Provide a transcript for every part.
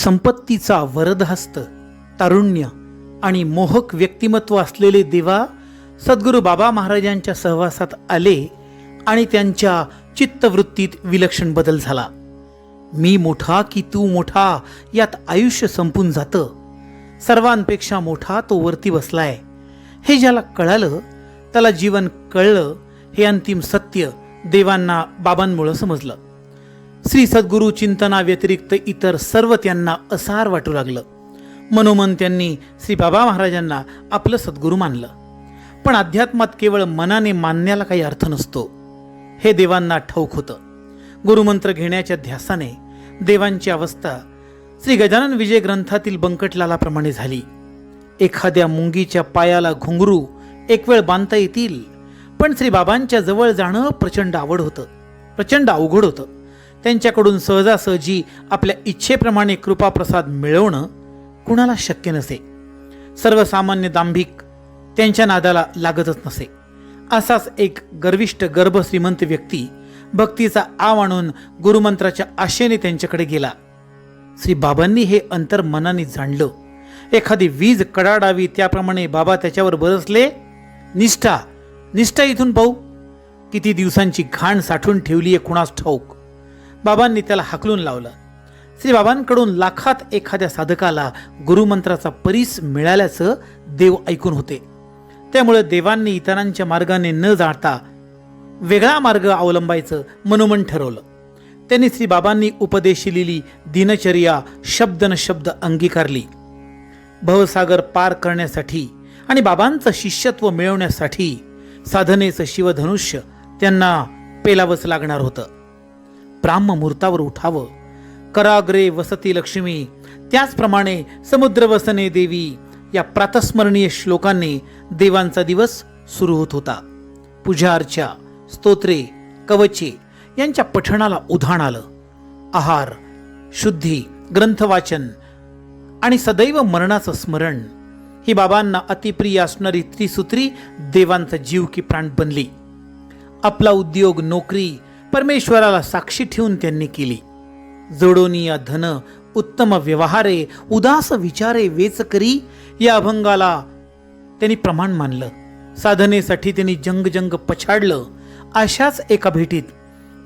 संपत्तीचा वरदहस्त तारुण्य आणि मोहक व्यक्तिमत्व असलेले देवा सद्गुरू बाबा महाराजांच्या सहवासात आले आणि त्यांच्या चित्तवृत्तीत विलक्षण बदल झाला. मी मोठा की तू मोठा यात आयुष्य संपून जातं. सर्वांपेक्षा मोठा तो वरती बसलाय. हे ज्याला कळालं त्याला जीवन कळलं हे अंतिम सत्य देवांना बाबांमुळं समजलं. श्री सद्गुरू चिंतना व्यतिरिक्त इतर सर्व त्यांना असार वाटू लागलं. मनोमन त्यांनी श्री बाबा महाराजांना आपलं सद्गुरू मानलं. पण अध्यात्मात केवळ मनाने मानण्याला काही अर्थ नसतो. हे देवांना ठाऊक होतं. गुरुमंत्र घेण्याच्या ध्यासाने देवांची अवस्था श्री गजानन विजय ग्रंथातील बंकटलालाप्रमाणे झाली. एखाद्या मुंगीच्या पायाला घुंगरू एक वेळ बांधता येतील पण श्री बाबांच्या जवळ जाणं प्रचंड आवड होतं. प्रचंड अवघड होतं. त्यांच्याकडून सहजासहजी आपल्या इच्छेप्रमाणे कृपाप्रसाद मिळवणं कुणाला शक्य नसे. सर्वसामान्य दांभिक त्यांच्या नादाला लागतच नसे. असाच एक गर्विष्ठ गर्भ श्रीमंत व्यक्ती भक्तीचा आव आणून गुरुमंत्राच्या आशेने त्यांच्याकडे गेला. श्री बाबांनी हे अंतर मनाने जाणलं. एखादी वीज कडाडावी त्याप्रमाणे बाबा त्याच्यावर बरसले निष्ठा निष्ठा इथून पाहू. किती दिवसांची घाण साठवून ठेवली आहे कुणास ठाऊक. बाबांनी त्याला हाकलून लावलं. श्री बाबांकडून लाखात एखाद्या साधकाला गुरुमंत्राचा परीस मिळाल्याचं देव ऐकून होते. त्यामुळे देवांनी इतरांच्या मार्गाने न जाता वेगळा मार्ग अवलंबायचं मनोमन ठरवलं. त्यांनी श्री बाबांनी उपदेशिलेली दिनचर्या शब्द न शब्द अंगीकारली. भवसागर पार करण्यासाठी आणि बाबांचं शिष्यत्व मिळवण्यासाठी साधनेचं शिवधनुष्य त्यांना पेलावंच लागणार होतं. ब्राह्ममुहूर्तावर उठावं. कराग्रे वसती लक्ष्मी त्याचप्रमाणे समुद्र वसने देवी या प्रातस्मरणीय श्लोकांनी देवांचा दिवस सुरू होत होता. पूजा अर्चा स्तोत्रे कवचे यांच्या पठणाला उधाण आलं. आहार शुद्धी ग्रंथवाचन आणि सदैव मरणाचं स्मरण ही बाबांना अतिप्रिय असणारी त्रिसूत्री देवांचा जीव की प्राण बनली. आपला उद्योग नोकरी परमेश्वराला साक्षी ठेवून त्यांनी केली. जोडोनिया धन उत्तम व्यवहारे उदास विचारे वेच करी या अभंगाला त्यांनी प्रमाण मानलं. साधनेसाठी त्यांनी जंग जंग पछाडलं. अशाच एका भेटीत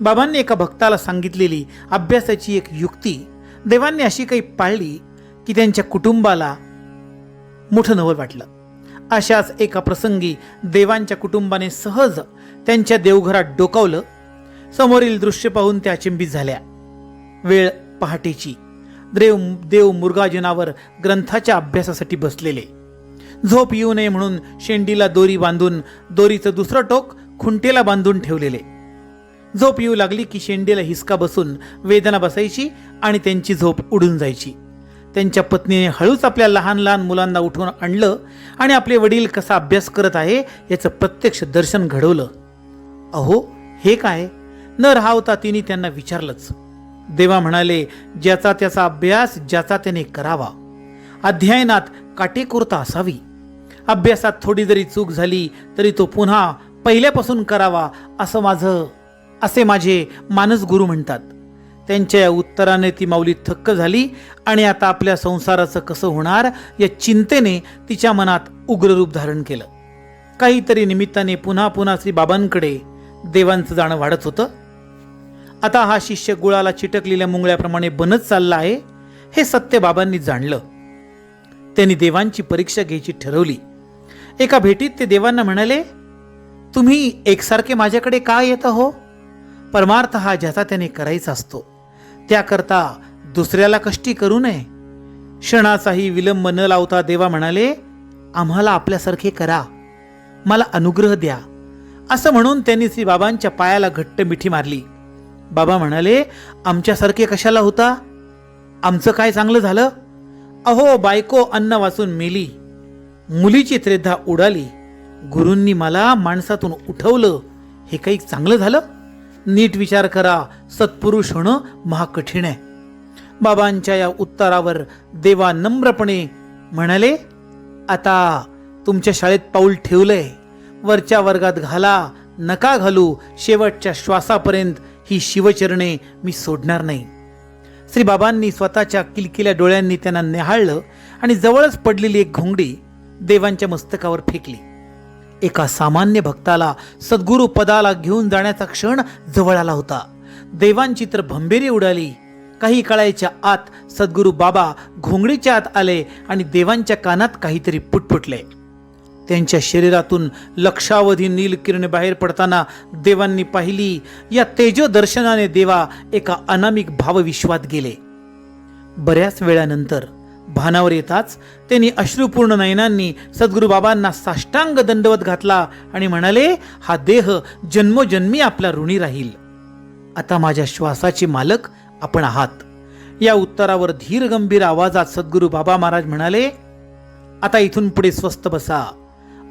बाबांनी एका भक्ताला सांगितलेली अभ्यासाची एक युक्ती देवांनी अशी काही पाळली की त्यांच्या कुटुंबाला मोठं नवल वाटलं. अशाच एका प्रसंगी देवांच्या कुटुंबाने सहज त्यांच्या देवघरात डोकावलं. समोरील दृश्य पाहून त्या चिंबित झाल्या. वेळ पहाटेची. देव देव मुर्गाजनावर ग्रंथाच्या अभ्यासासाठी बसलेले. झोप येऊ नये म्हणून शेंडीला दोरी बांधून दोरीचं दुसरं टोक खुंटेला बांधून ठेवलेले. झोप येऊ लागली की शेंडीला हिसका बसून वेदना बसायची आणि त्यांची झोप उडून जायची. त्यांच्या पत्नीने हळूच आपल्या लहान लहान मुलांना उठवून आणलं आणि आपले वडील कसा अभ्यास करत आहे याचं प्रत्यक्ष दर्शन घडवलं. अहो हे काय? न राहवता तिने त्यांना विचारलंच. देवा म्हणाले ज्याचा त्याचा अभ्यास ज्याचा त्याने करावा. अध्ययनात काटेकोरता असावी. अभ्यासात थोडी जरी चूक झाली तरी तो पुन्हा पहिल्यापासून करावा असं माझं असे माझे मानस गुरु म्हणतात. त्यांच्या या उत्तराने ती माऊली थक्क झाली आणि आता आपल्या संसाराचं कसं होणार या चिंतेने तिच्या मनात उग्र रूप धारण केलं. काहीतरी निमित्ताने पुन्हा पुन्हा श्री बाबांकडे देवांचं जाणं वाढत होतं. आता हा शिष्य गुळाला चिटकलेल्या मुंगळ्याप्रमाणे बनत चालला आहे हे सत्य बाबांनी जाणलं. त्यांनी देवांची परीक्षा घ्यायची ठरवली. एका भेटीत ते देवांना म्हणाले तुम्ही एकसारखे माझ्याकडे का येत हो? परमार्थ हा ज्याचा त्याने करायचा असतो त्याकरता दुसऱ्याला कष्टी करू नये. क्षणाचाही विलंब न लावता देवा म्हणाले आम्हाला आपल्यासारखे करा मला अनुग्रह द्या. असं म्हणून त्यांनी श्री बाबांच्या पायाला घट्ट मिठी मारली. बाबा म्हणाले आमच्यासारखे कशाला होता? आमचं काय चांगलं झालं? अहो बायको अन्न वाचून मेली. मुलीची त्रेधा उडाली. गुरूंनी मला माणसातून उठवलं. हे काही चांगलं झालं? नीट विचार करा. सत्पुरुष होणं महाकठीण आहे. बाबांच्या या उत्तरावर देवा नम्रपणे म्हणाले आता तुमच्या शाळेत पाऊल ठेवलंय. वरच्या वर्गात घाला. नका घालू. शेवटच्या श्वासापर्यंत ही शिवचरणे मी सोडणार नाही. श्रीबाबांनी स्वतःच्या किलकिल्या डोळ्यांनी त्यांना निहाळलं आणि जवळच पडलेली एक घोंगडी देवांच्या मस्तकावर फेकली. एका सामान्य भक्ताला सद्गुरू पदाला घेऊन जाण्याचा क्षण जवळ आला होता. देवांची तर भंबेरी उडाली. काही काळाच्या आत सद्गुरू बाबा घोंगडीच्या आत आले आणि देवांच्या कानात काहीतरी पुटपुटले. त्यांच्या शरीरातून लक्षावधी नीलकिरणे बाहेर पडताना देवांनी पाहिली या तेजो दर्शनाने देवा एका अनामिक भावविश्वात गेले. बऱ्याच वेळानंतर भानावर येताच त्यांनी अश्रुपूर्ण नयनांनी सद्गुरू बाबांना साष्टांग दंडवत घातला आणि म्हणाले हा देह जन्मोजन्मी आपला ऋणी राहील. आता माझ्या श्वासाचे मालक आपण आहात. या उत्तरावर धीर गंभीर आवाजात सद्गुरू बाबा महाराज म्हणाले आता इथून पुढे स्वस्त बसा.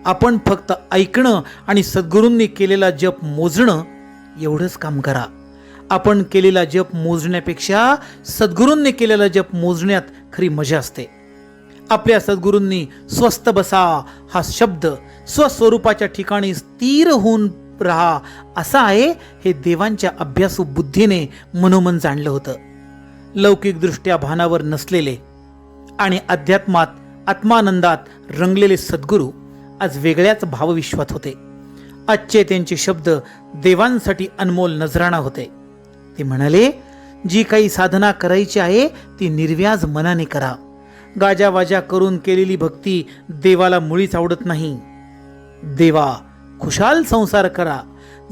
आपण फक्त ऐकणं आणि सद्गुरूंनी केलेला जप मोजणं एवढंच काम करा. आपण केलेला जप मोजण्यापेक्षा सद्गुरूंनी केलेला जप मोजण्यात खरी मजा असते. आपल्या सद्गुरूंनी स्वस्त बसा हा शब्द स्वस्वरूपाच्या ठिकाणी स्थिर होऊन राहा असा आहे हे देवांच्या अभ्यासू बुद्धीने मनोमन जाणलं होतं. लौकिकदृष्ट्या भानावर नसलेले आणि अध्यात्मात आत्मानंदात रंगलेले सद्गुरू आज वेगळ्याच भावविश्वात होते. आजचे त्यांचे शब्द देवांसाठी अनमोल नजराणा होते. ते म्हणाले जी काही साधना करायची आहे ती निर्व्याज मनाने करा. गाजावाजा करून केलेली भक्ती देवाला मुळीच आवडत नाही. देवा खुशाल संसार करा.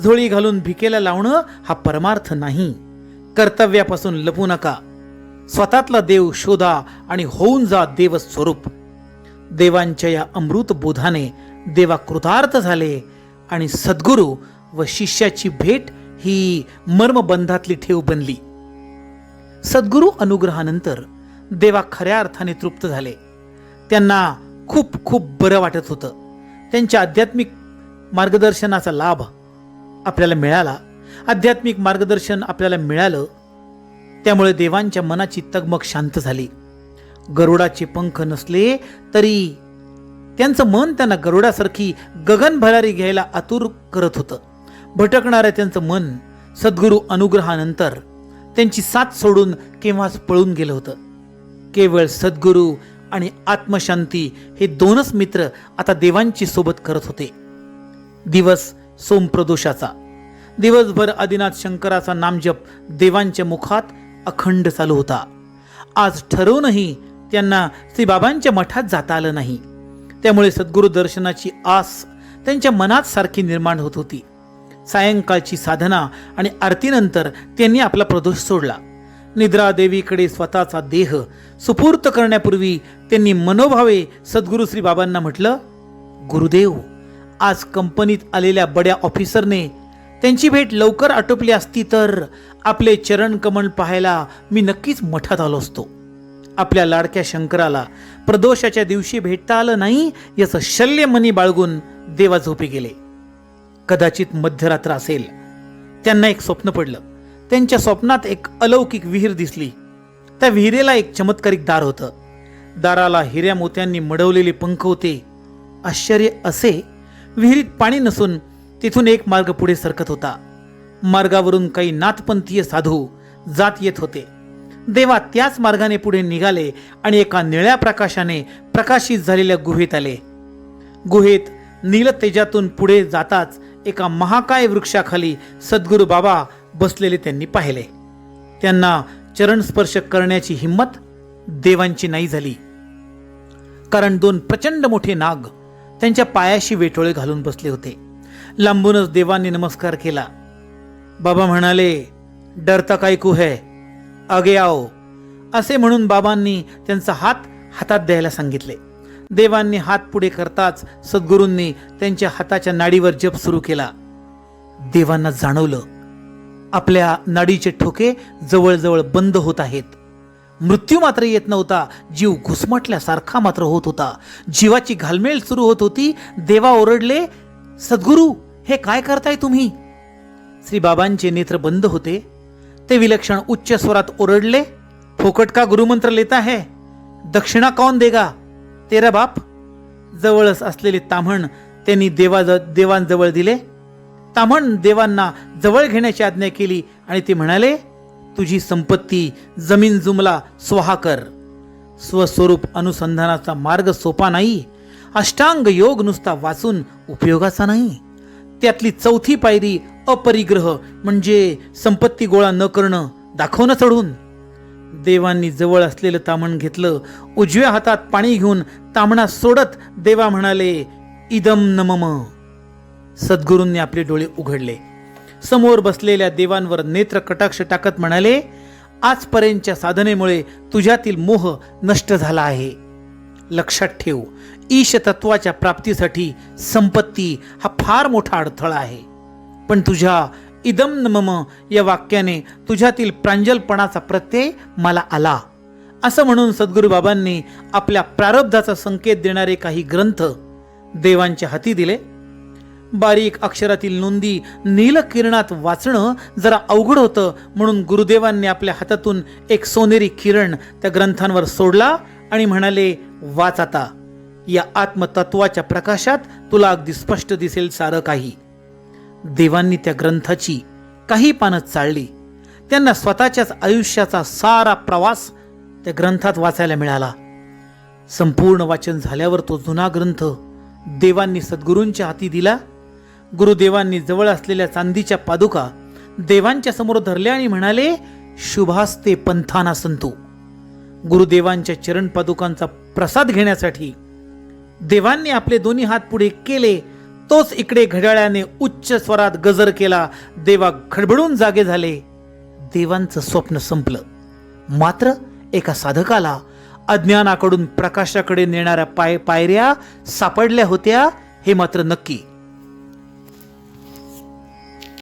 झोळी घालून भिकेला लावणं हा परमार्थ नाही. कर्तव्यापासून लपू नका. स्वतःतला देव शोधा आणि होऊन जा देव स्वरूप देवांच्या या अमृत बोधाने देवा कृतार्थ झाले आणि सद्गुरू व शिष्याची भेट ही मर्मबंधातली ठेव बनली. सद्गुरू अनुग्रहानंतर देवा खऱ्या अर्थाने तृप्त झाले. त्यांना खूप खूप बरं वाटत होतं. त्यांच्या आध्यात्मिक मार्गदर्शनाचा लाभ आपल्याला मिळाला. आध्यात्मिक मार्गदर्शन आपल्याला मिळालं. त्यामुळे देवांच्या मनाची तगमग शांत झाली. गरुडाचे पंख नसले तरी त्यांचं मन त्यांना गरुडासारखी गगन भरारी घ्यायला आतुर करत होतं. भटकणारं त्यांचं मन सद्गुरू अनुग्रहानंतर त्यांची साथ सोडून केव्हाच पळून गेलं होतं. केवळ सद्गुरू आणि आत्मशांती हे दोनच मित्र आता देवांची सोबत करत होते. दिवस सोमप्रदोषाचा. दिवसभर आदिनाथ शंकराचा नामजप देवांच्या मुखात अखंड चालू होता. आज ठरवूनही त्यांना श्रीबाबांच्या मठात जाता आलं नाही. त्यामुळे सद्गुरू दर्शनाची आस त्यांच्या मनात सारखी निर्माण होत होती. सायंकाळची साधना आणि आरतीनंतर त्यांनी आपला प्रदोष सोडला. निद्रादेवीकडे स्वतःचा देह सुपूर्त करण्यापूर्वी त्यांनी मनोभावे सद्गुरू श्री बाबांना म्हटलं गुरुदेव आज कंपनीत आलेल्या बड्या ऑफिसरने त्यांची भेट लवकर आटोपली असती तर आपले चरण कमल पाहायला मी नक्कीच मठात आलो असतो. आपल्या लाडक्या शंकराला प्रदोषाच्या दिवशी भेटता आलं नाही याचं शल्य मनी बाळगून देवा झोपी गेले. कदाचित मध्यरात्र असेल. त्यांना एक स्वप्न पडलं. त्यांच्या स्वप्नात एक अलौकिक विहीर दिसली. त्या विहिरेला एक चमत्कारिक दार होतं. दाराला हिऱ्या मोत्यांनी मडवलेले पंख होते. आश्चर्य असे विहिरीत पाणी नसून तिथून एक मार्ग पुढे सरकत होता. मार्गावरून काही नाथपंथीय साधू जात येत होते. देवा त्याच मार्गाने पुढे निघाले आणि एका निळ्या प्रकाशाने प्रकाशित झालेल्या गुहेत आले. गुहेत नील तेजातून पुढे जाताच एका महाकाय वृक्षाखाली सद्गुरू बाबा बसलेले त्यांनी पाहिले. त्यांना चरणस्पर्श करण्याची हिंमत देवांची नाही झाली. कारण दोन प्रचंड मोठे नाग त्यांच्या पायाशी वेटोळे घालून बसले होते. लांबूनच देवांनी नमस्कार केला. बाबा म्हणाले डरता काय कुह है अगे आओ. असे म्हणून बाबांनी त्यांचा हात हातात द्यायला सांगितले. देवांनी हात पुढे करताच सद्गुरूंनी त्यांच्या हाताच्या नाडीवर जप सुरू केला. देवांना जाणवलं आपल्या नाडीचे ठोके जवळजवळ बंद होत आहेत. मृत्यू मात्र येत नव्हता जीव घुसमटल्यासारखा मात्र होत होता. जीवाची घालमेल सुरू होत होती देवा ओरडले सद्गुरू हे काय करताय तुम्ही? श्री बाबांचे नेत्र बंद होते. ते विलक्षण उच्च स्वरात ओरडले फोकट का गुरुमंत्र लेता है? दक्षिणा कौन देगा? तेरा बाप? जवळच असलेले ताम्हण त्यांनी देवा देवांजवळ दिले. ताम्हण देवांना जवळ घेण्याची आज्ञा केली आणि ते म्हणाले तुझी संपत्ती जमीन जुमला स्वाहा कर. स्वस्वरूप अनुसंधानाचा मार्ग सोपा नाही. अष्टांग योग नुसता वाचून उपयोगाचा नाही. त्यातली चौथी पायरी अपरिग्रह म्हणजे संपत्ती गोळा न करणं दाखवणं चढून. देवांनी जवळ असलेलं तामण घेतलं उजव्या हातात पाणी घेऊन तामणा सोडत देवा म्हणाले इदम नमम. सद्गुरूंनी आपले डोळे उघडले. समोर बसलेल्या देवांवर नेत्र कटाक्ष टाकत म्हणाले आजपर्यंतच्या साधनेमुळे तुझ्यातील मोह नष्ट झाला आहे. लक्षात ठेव ईश तत्वाच्या प्राप्तीसाठी संपत्ती हा फार मोठा अडथळा आहे. पण तुझ्या इदम नमम या वाक्याने तुझ्यातील प्रांजलपणाचा प्रत्यय मला आला. असं म्हणून सद्गुरू बाबांनी आपल्या प्रारब्धाचा संकेत देणारे काही ग्रंथ देवांच्या हाती दिले. बारीक अक्षरातील नोंदी नीलकिरणात वाचणं जरा अवघड होतं म्हणून गुरुदेवांनी आपल्या हातातून एक सोनेरी किरण त्या ग्रंथांवर सोडला आणि म्हणाले वाच आता. या आत्मतत्वाच्या प्रकाशात तुला अगदी स्पष्ट दिसेल सारं काही. देवांनी त्या ग्रंथाची काही पानं चाळली त्यांना स्वतःच्याच आयुष्याचा सारा प्रवास त्या ग्रंथात वाचायला मिळाला. संपूर्ण वाचन झाल्यावर तो जुना ग्रंथ देवांनी सद्गुरूंच्या हाती दिला. गुरुदेवांनी जवळ असलेल्या चांदीच्या पादुका देवांच्या समोर धरल्या आणि म्हणाले शुभास्ते पंथाना संतू. गुरुदेवांच्या चरण पादुकांचा प्रसाद घेण्यासाठी देवांनी आपले दोन्ही हात पुढे केले तोच इकडे घड्याळ्याने उच्च स्वरात गजर केला. देवा खडबडून जागे झाले. देवांचं स्वप्न संपलं. मात्र एका साधकाला अज्ञानाकडून प्रकाशाकडे नेणाऱ्या पाय पायऱ्या सापडल्या होत्या हे मात्र नक्की.